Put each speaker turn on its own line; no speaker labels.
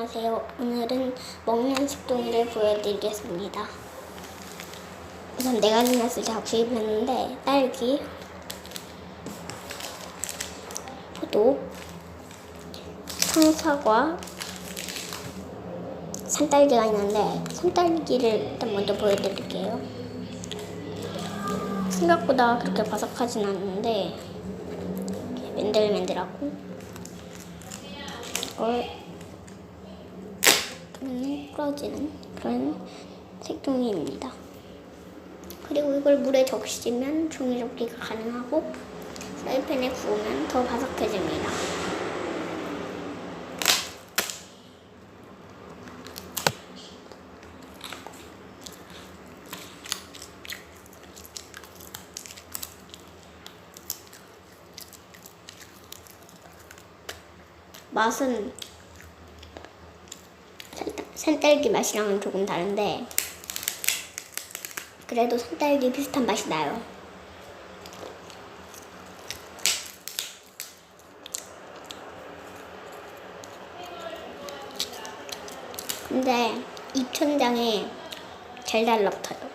안녕하세요. 오늘은 먹는 식동이를 보여드리겠습니다. 우선 네 가지 맛을 작시했는데 딸기, 포도, 청사과, 산딸기가 있는데 산딸기를 일단 먼저 보여드릴게요. 생각보다 그렇게 바삭하진 않는데 맨들맨들하고 이걸 그러면 부러지는 그런 색종이입니다. 그리고 이걸 물에 적시면 종이 접기가 가능하고 프라이팬에 구우면 더 바삭해집니다. 맛은 산딸기 맛이랑은 조금 다른데 그래도 산딸기 비슷한 맛이 나요. 근데 입천장에 잘 달라붙어요.